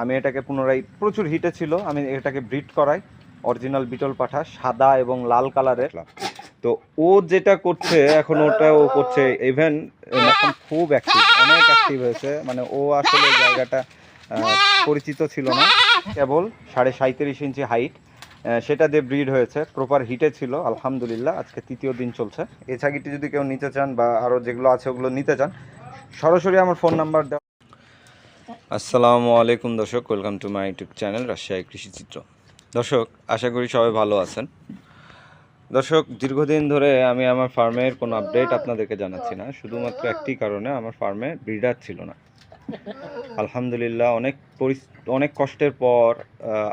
আমি এটাকে পুনরায় প্রচুর হিটে ছিল, আমি এটাকে ব্রিড করাই। অরিজিনাল বিটল পাঠা, সাদা এবং লাল কালারের তো ও যেটা করছে, এখন ওটা ও করছে ইভেন এখন খুব অ্যাক্টিভ অনেক অ্যাক্টিভ হয়েছে। মানে ও আসলে জায়গাটা পরিচিত ছিল না। কেবল সাড়ে সাঁত্রিশ ইঞ্চি হাইট সেটা দিয়ে ব্রিড হয়েছে। প্রপার হিটে ছিল, আলহামদুলিল্লাহ, আজকে তৃতীয় দিন চলছে। এই ছাগিটি যদি কেউ নিতে চান বা আরও যেগুলো আছে ওগুলো নিতে চান, সরাসরি আমার ফোন নাম্বার আসসালামু আলাইকুম দর্শক, welcome to my YouTube channel Rajshahi Krishichitra দর্শক, আশা করি সবাই ভালো আছেন। দর্শক, দীর্ঘদিন ধরে আমি আমার ফার্মের কোনো আপডেট আপনাদেরকে জানাচ্ছি না। শুধুমাত্র একটি কারণে আমার ফার্মে ব্রিডার ছিল না। আলহামদুলিল্লাহ, অনেক অনেক কষ্টের পর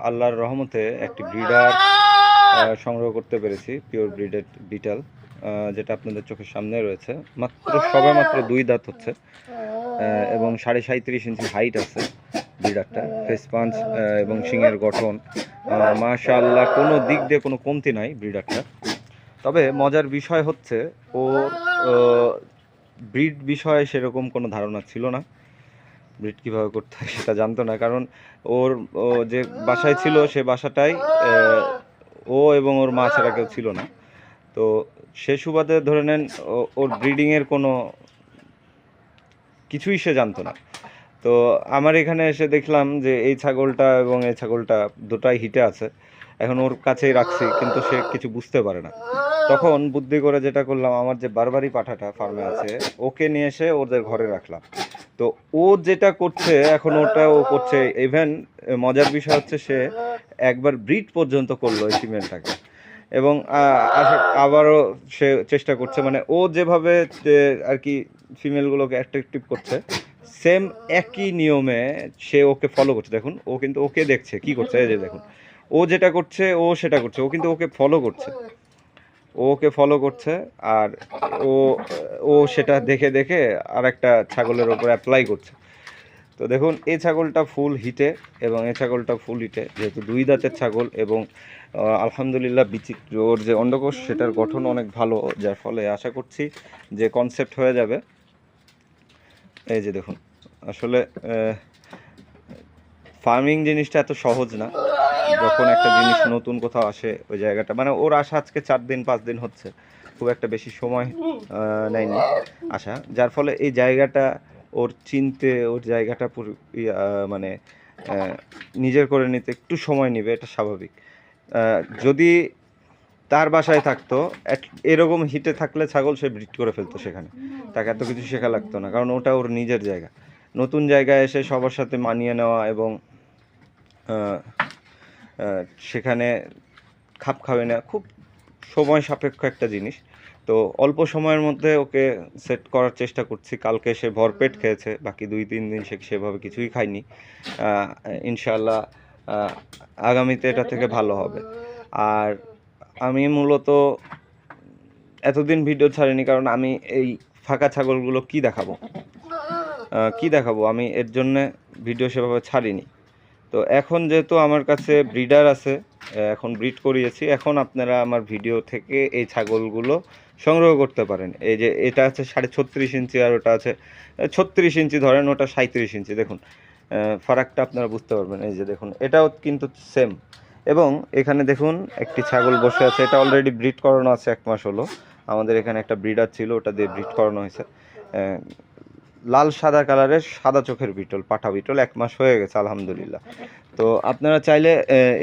আল্লাহর রহমতে একটি ব্রিডার সংগ্রহ করতে পেরেছি, পিওর ব্রিডেড বিটাল যেটা আপনাদের চোখের সামনে রয়েছে। মাত্র সবে মাত্র দুই দাঁত হচ্ছে। এবং সাড়ে সাঁত্রিশ ইঞ্চি হাইট আছে ব্রিডারটা ফেস পাঞ্চ এবং শিংয়ের গঠন। মাশাআল্লাহ, কোনো দিক দিয়ে কোনো কমতি নাই ব্রিডারটা তবে মজার বিষয় হচ্ছে ওর ব্রিড বিষয়ে সেরকম কোনো ধারণা ছিল না। ব্রিড কীভাবে করতে হয় সেটা জানতো না, কারণ ওর, ও যে বাসায় ছিল সে বাসাটাই ও এবং ওর মা ছাড়া কেউ ছিল না। তো সে সুবাদে ধরে নেন, ও- ওর ব্রিডিংয়ের কোনো কিছুই সে জানতো না। তো আমার এখানে এসে দেখলাম যে এই ছাগলটা এবং এই ছাগলটা দুটাই হিটে আছে। এখন ওর কাছেই রাখছি, কিন্তু সে কিছু বুঝতে পারে না। তখন বুদ্ধি করে যেটা করলাম, আমার যে বারবারি পাঠাটা ফার্মে আছে, ওকে নিয়ে এসে ওদের ঘরে রাখলাম। তো ও যেটা করছে, এখন ওটা ও করছে ইভেন মজার বিষয় হচ্ছে সে একবার ব্রিড পর্যন্ত করল এই ফিমেলটাকে এবং আবারও সে চেষ্টা করছে। মানে ও যেভাবে আর কি, ফিমেলগুলোকে অ্যাট্রাকটিভ করছে সেম একই নিয়মে সে ওকে ফলো করছে। দেখুন, ও কিন্তু ওকে দেখছে, কি করছে, এই যে দেখুন। ও যেটা করছে, ও সেটা করছে, ও কিন্তু ওকে ফলো করছে। ও ওকে ফলো করছে, আর ও ও সেটা দেখে দেখে আর একটা ছাগলের ওপর অ্যাপ্লাই করছে। তো দেখুন, এই ছাগলটা ফুল হিটে এবং এই ছাগলটা ফুল হিটে যেহেতু দুই দাঁতের ছাগল এবং আলহামদুলিল্লাহ বিচিত্র ওর যে অন্ডকোষ, সেটার গঠন অনেক ভালো, যার ফলে আশা করছি যে কনসেপ্ট হয়ে যাবে। এই যে দেখুন, আসলে ফার্মিং জিনিসটা এত সহজ না। যখন একটা জিনিস নতুন কোথাও আসে, ওই জায়গাটা মানে ওর আসা আজকে চার দিন, পাঁচ দিন হচ্ছে। খুব একটা বেশি সময় নেয়নি আসা যার ফলে এই জায়গাটা ওর চিনতে, ওর জায়গাটা পুরো মানে নিজের করে নিতে একটু সময় নেবে, এটা স্বাভাবিক। যদি তার বাসায় থাকতো এরকম হিটে থাকলে ছাগল সে ব্রিড করে ফেলতো সেখানে। তাকে এত কিছু শেখা লাগতো না, কারণ ওটা ওর নিজের জায়গা। নতুন জায়গায় এসে সবার সাথে মানিয়ে নেওয়া এবং সেখানে খাপ খাবে না, খুব সময় সাপেক্ষ একটা জিনিস। তো অল্প সময়ের মধ্যে ওকে সেট করার চেষ্টা করছি। কালকে সে ভরপেট খেয়েছে বাকি দুই তিন দিন সে সেভাবে কিছুই খায়নি। ইনশাল্লাহ আগামীতে এটা থেকে ভালো হবে। আর আমি মূলত এতদিন ভিডিও ছাড়িনি কারণ আমি এই ফাঁকা ছাগলগুলো কি দেখাবো? কি দেখাবো? আমি এর জন্যে ভিডিও সেভাবে ছাড়িনি। তো এখন যেহেতু আমার কাছে ব্রিডার আছে এখন ব্রিড করিয়েছি এখন আপনারা আমার ভিডিও থেকে এই ছাগলগুলো সংগ্রহ করতে পারেন। এই যে এটা আছে সাড়ে ছত্রিশ ইঞ্চি আর ওটা আছে ছত্রিশ ইঞ্চি ধরেন, ওটা সাঁত্রিশ ইঞ্চি। দেখুন ফারাকটা আপনারা বুঝতে পারবেন। এই যে দেখুন, এটাও কিন্তু সেম এবং এখানে দেখুন, একটি ছাগল বসে আছে। এটা অলরেডি ব্রিড করানো আছে এক মাস হলো। আমাদের এখানে একটা ব্রিডার ছিল, ওটা দিয়ে ব্রিড করানো হয়েছে। লাল সাদা কালারের সাদা চোখের বিটল পাঠা বিটল এক মাস হয়ে গেছে, আলহামদুলিল্লাহ। তো আপনারা চাইলে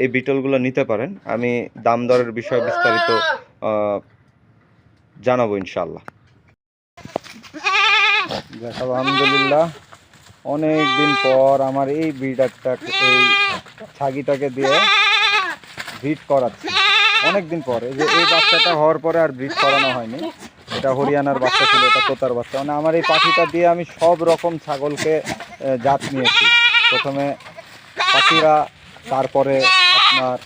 এই বিটলগুলো নিতে পারেন। আমি দাম দরের বিষয়ে বিস্তারিত জানাব ইনশাল্লাহ আলহামদুলিল্লাহ। অনেক দিন পর আমার এই ব্রিডারটা এই ছাগিটাকে দিয়ে ব্রিড করাচ্ছি। অনেক দিন পর, এই যে এই বাচ্চাটা হওয়ার পরে আর ব্রিড করানো হয়নি। এটা হরিয়ানার বাচ্চা ছিল, এটা তোতার বাচ্চা। মানে আমার এই পাখিটা দিয়ে আমি সব রকম ছাগলকে জাত নিয়েছি। প্রথমে পাখিরা, তারপরে আপনার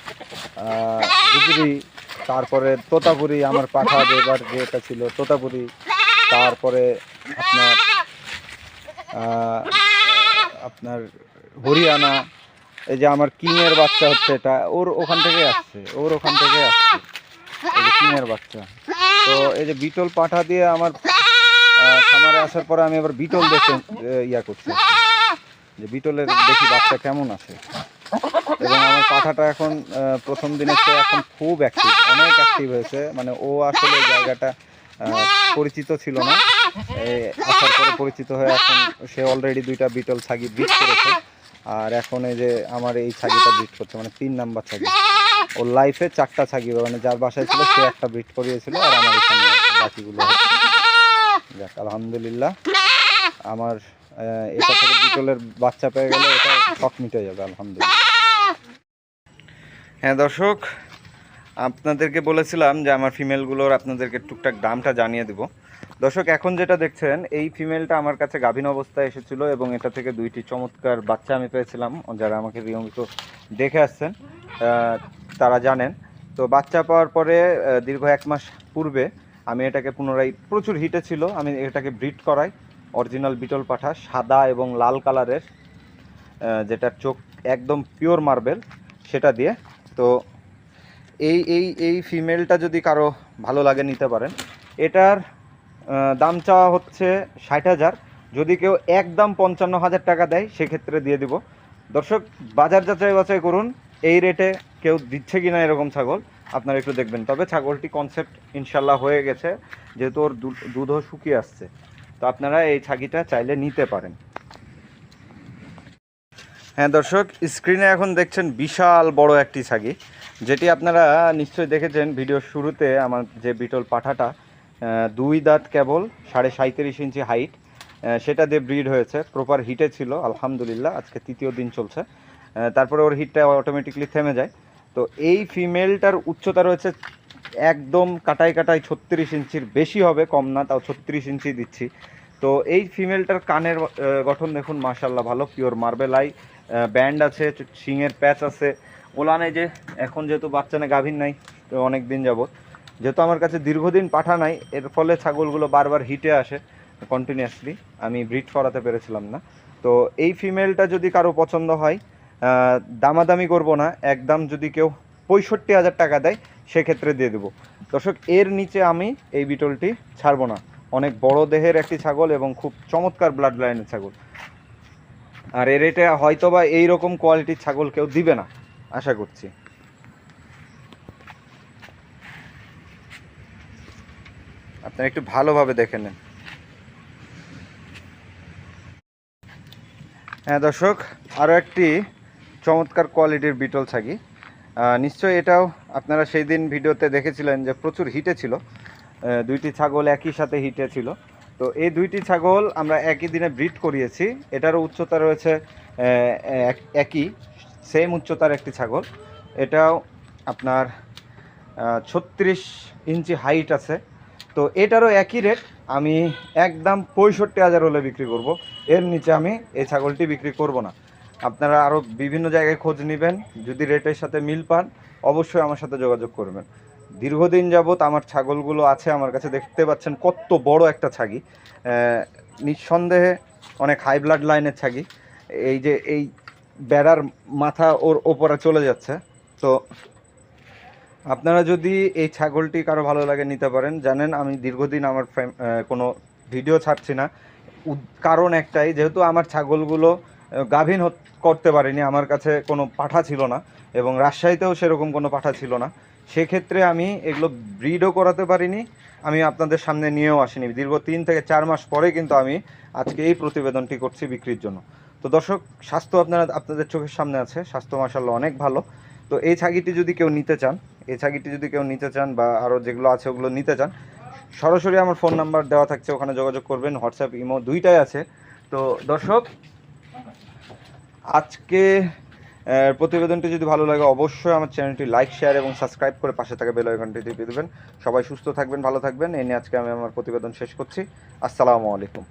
গুজরি তারপরে তোতাপুরি আমার পাখা এবার যেটা ছিল, তোতাপুরি। তারপরে আপনার আপনার হরিয়ানা, এই যে আমার কিংয়ের বাচ্চা হচ্ছে এটা, ওর ওখান থেকে আসছে, ওর ওখান থেকে আসছে। এই যে কিংয়ের বাচ্চা। তো এই যে বিটল পাঠা দিয়ে আমার খামারে আসার পরে আমি আবার বিটল দেখে ইয়া করছি। যে বিটলের দেখি বাচ্চা কেমন আসে এবং আমার পাঠাটা এখন প্রথম দিনের চেয়ে এখন খুব অ্যাক্টিভ অনেক অ্যাক্টিভ হয়েছে। মানে ও আসলে জায়গাটা পরিচিত ছিল না। আসার পরে পরিচিত হয়ে এখন সে অলরেডি দুইটা বিটল ছাগি ব্রিড করেছে। আর এখন এই যে আমার এই ছাগিটা ব্রিড করছে মানে তিন নাম্বার ছাগি। ওর লাইফে চারটা ছাগি মানে যার বাসায় ছিল সে একটা ব্রিড করিয়েছিল, আর আমার এখানে বাকিগুলো যাক, আলহামদুলিল্লাহ। আমার এটা থেকে বিটলের বাচ্চা পেয়ে গেলে এটা শখ মিটে যাবে, আলহামদুলিল্লাহ। হ্যাঁ দর্শক, আপনাদেরকে বলেছিলাম যে আমার ফিমেলগুলোর আপনাদেরকে টুকটাক দামটা জানিয়ে দিব। দর্শক, এখন যেটা দেখছেন, এই ফিমেলটা আমার কাছে গাভীন অবস্থায় এসেছিল এবং এটা থেকে দুইটি চমৎকার বাচ্চা আমি পেয়েছিলাম। যারা আমাকে নিয়মিত দেখে আসছেন তারা জানেন। তো বাচ্চা পাওয়ার পরে দীর্ঘ এক মাস পূর্বে আমি এটাকে পুনরায়, প্রচুর হিটে ছিল, আমি এটাকে ব্রিড করাই। অরিজিনাল বিটল পাঠা, সাদা এবং লাল কালারের যেটার চোখ একদম পিওর মার্বেল, সেটা দিয়ে তো এই এই এই ফিমেলটা যদি কারও ভালো লাগে নিতে পারেন, এটার দাম চাওয়া হচ্ছে ষাট হাজার। যদি কেউ একদম পঞ্চান্ন হাজার টাকা দেয়, সেক্ষেত্রে দিয়ে দিব। দর্শক, বাজার যাচাই বাছাই করুন, এই রেটে কেউ দিচ্ছে কি না এরকম ছাগল, আপনারা একটু দেখবেন। তবে ছাগলটি কনসেপ্ট ইনশাল্লাহ হয়ে গেছে, যেহেতু ওর দুধও শুকিয়ে আসছে। তো আপনারা এই ছাগিটা চাইলে নিতে পারেন। হ্যাঁ দর্শক স্ক্রিনে এখন দেখছেন বিশাল বড় একটি ছাগি, যেটি আপনারা নিশ্চয়ই দেখেছেন ভিডিওর শুরুতে আমার যে বিটল পাঠাটা দুই দাঁত কেবল, সাড়ে সাঁত্রিশ ইঞ্চি হাইট সেটা দিয়ে ব্রিড হয়েছে প্রপার হিটে ছিল, আলহামদুলিল্লাহ, আজকে তৃতীয় দিন চলছে তারপরে ওর হিটটা অটোমেটিকলি থেমে যায়। তো এই ফিমেলটার উচ্চতা রয়েছে একদম কাটাই কাটাই ছত্রিশ ইঞ্চির বেশি হবে, কম না, তাও ছত্রিশ ইঞ্চি দিচ্ছি। তো এই ফিমেলটার কানের গঠন দেখুন মাশাল্লাহ ভালো পিওর মার্বেল আই ব্যান্ড আছে শিংয়ের প্যাচ আছে। ওলানে যে এখন যেহেতু বাচ্চা না গাভীর নাই, তো অনেক দিন যাবত যেহেতু আমার কাছে দীর্ঘদিন পাঠা নাই, এর ফলে ছাগলগুলো বারবার হিটে আসে কন্টিনিউয়াসলি আমি ব্রিড করাতে পেরেছিলাম না। তো এই ফিমেলটা যদি কারও পছন্দ হয় দামাদামি করব না একদম যদি কেউ পঁয়ষট্টি হাজার টাকা দেয়, সেক্ষেত্রে দিয়ে দেবো। দর্শক, এর নিচে আমি এই বিটলটি ছাড়বো না। অনেক বড় দেহের একটি ছাগল এবং খুব চমৎকার ব্লাড লাইনের ছাগল। আর এর রেটে হয়তো বা এইরকম কোয়ালিটির ছাগল কেউ দিবে না আশা করছি। আপনারা একটু ভালোভাবে দেখে নেন। হ্যাঁ দর্শক আরও একটি চমৎকার কোয়ালিটির বিটল ছাগি। আহ, নিশ্চয়ই এটাও আপনারা সেই দিন ভিডিওতে দেখেছিলেন যে প্রচুর হিটে ছিল। দুইটি ছাগল একই সাথে হিটে ছিল। তো এই দুইটি ছাগল আমরা একই দিনে ব্রিড করিয়েছি। এটারও উচ্চতা রয়েছে এক- একই, সেম উচ্চতার একটি ছাগল। এটাও আপনার ছত্রিশ ইঞ্চি হাইট আছে। তো এটারও একই রেট, আমি একদম পঁয়ষট্টি হাজার হলে বিক্রি করব। এর নিচে আমি এই ছাগলটি বিক্রি করব না। আপনারা আরও বিভিন্ন জায়গায় খোঁজ নেবেন। যদি রেটের সাথে মিল পান, অবশ্যই আমার সাথে যোগাযোগ করবেন। দীর্ঘদিন যাবৎ আমার ছাগলগুলো আছে, আমার কাছে দেখতে পাচ্ছেন কত বড় একটা ছাগি। নিঃসন্দেহে অনেক হাই ব্লাড লাইনের ছাগি। এই যে এই বেড়ার মাথা ওর ওপরে চলে যাচ্ছে। তো আপনারা যদি এই ছাগলটি কারও ভালো লাগে নিতে পারেন, জানেন আমি দীর্ঘদিন আমার কোনো ভিডিও ছাড়ছি না। কারণ একটাই, যেহেতু আমার ছাগলগুলো গাভীন করতে পারিনি, আমার কাছে কোনো পাঠা ছিল না এবং রাজশাহীতেও সেরকম কোনো পাঠা ছিল না। সেক্ষেত্রে আমি এগুলো ব্রিডও করাতে পারিনি। আমি আপনাদের সামনে নিয়েও আসিনি। দীর্ঘ তিন থেকে চার মাস পরে কিন্তু আমি আজকে এই প্রতিবেদনটি করছি বিক্রির জন্য। তো দর্শক, স্বাস্থ্য আপনারা, আপনাদের চোখের সামনে আছে। স্বাস্থ্য মাসাল্লাহ অনেক ভালো। তো এই ছাগিটি যদি কেউ নিতে চান, এই ছাগিটি যদি কেউ নিতে চান বা আরও যেগুলো আছে ওগুলো নিতে চান, সরাসরি আমার ফোন নাম্বার দেওয়া থাকছে, ওখানে যোগাযোগ করবেন। হোয়াটসঅ্যাপ, ইমো দুইটাই আছে। তো দর্শক, আজকে প্রতিবেদনটি যদি ভালো লাগে, অবশ্যই আমার চ্যানেলটি লাইক শেয়ার এবং সাবস্ক্রাইব করে পাশে থাকা বেল আইকনটি টিপে দেবেন। সবাই সুস্থ থাকবেন, ভালো থাকবেন। এই নিয়ে আজকে আমি আমার প্রতিবেদন শেষ করছি। আসসালামু আলাইকুম।